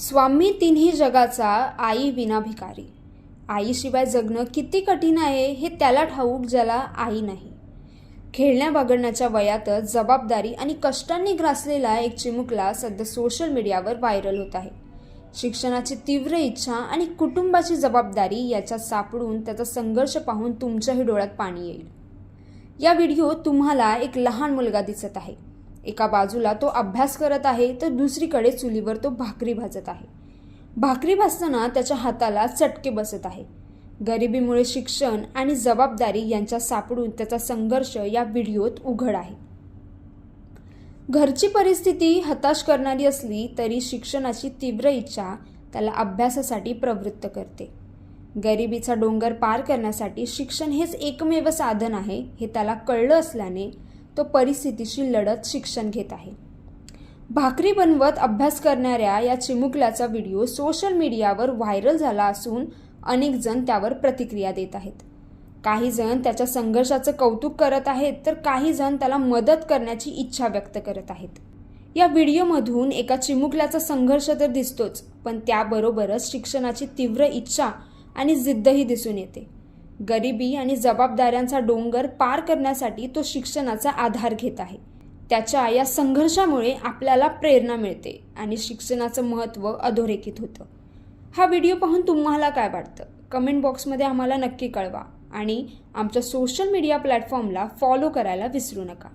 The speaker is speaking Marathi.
स्वामी तिन्ही जगाचा आई विना भिकारी आईशिवाय जगणं किती कठीण आहे हे त्याला ठाऊक ज्याला आई नाही. खेळण्या बागडण्याच्या वयातच जबाबदारी आणि कष्टांनी ग्रासलेला एक चिमुकला सध्या सोशल मीडियावर व्हायरल होत आहे. शिक्षणाची तीव्र इच्छा आणि कुटुंबाची जबाबदारी याच्यात सापडून त्याचा संघर्ष पाहून तुमच्याही डोळ्यात पाणी येईल. या व्हिडिओत तुम्हाला एक लहान मुलगा दिसत आहे. एका बाजूला तो अभ्यास करत आहे तर दुसरीकडे चुलीवर तो भाकरी भाजत आहे. भाकरी भाजताना त्याच्या हाताला चटके बसत आहे. गरिबीमुळे शिक्षण आणि जबाबदारी यांच्या सापडून त्याचा संघर्ष या व्हिडिओत उघड आहे. घरची परिस्थिती हताश करणारी असली तरी शिक्षणाची तीव्र इच्छा त्याला अभ्यासासाठी प्रवृत्त करते. गरिबीचा डोंगर पार करण्यासाठी शिक्षण हेच एकमेव साधन आहे हे त्याला कळलं असल्याने तो परिस्थितीशी लढत शिक्षण घेत आहे. भाकरी बनवत अभ्यास करणाऱ्या या चिमुकल्याचा व्हिडिओ सोशल मीडियावर व्हायरल झाला असून अनेक जण त्यावर प्रतिक्रिया देत आहेत. काही जण त्याच्या संघर्षाचं कौतुक करत आहेत तर काही जण त्याला मदत करण्याची इच्छा व्यक्त करत आहेत. या व्हिडिओमधून एका चिमुकल्याचा संघर्ष तर दिसतोच पण त्याबरोबरच शिक्षणाची तीव्र इच्छा आणि जिद्दही दिसून येते. गरिबी आणि जबाबदाऱ्यांचा डोंगर पार करण्यासाठी तो शिक्षणाचा आधार घेत आहे. त्याच्या या संघर्षामुळे आपल्याला प्रेरणा मिळते आणि शिक्षणाचं महत्त्व अधोरेखित होतं. हा व्हिडिओ पाहून तुम्हाला काय वाटतं? कमेंट बॉक्समध्ये आम्हाला नक्की कळवा आणि आमच्या सोशल मीडिया प्लॅटफॉर्मला फॉलो करायला विसरू नका.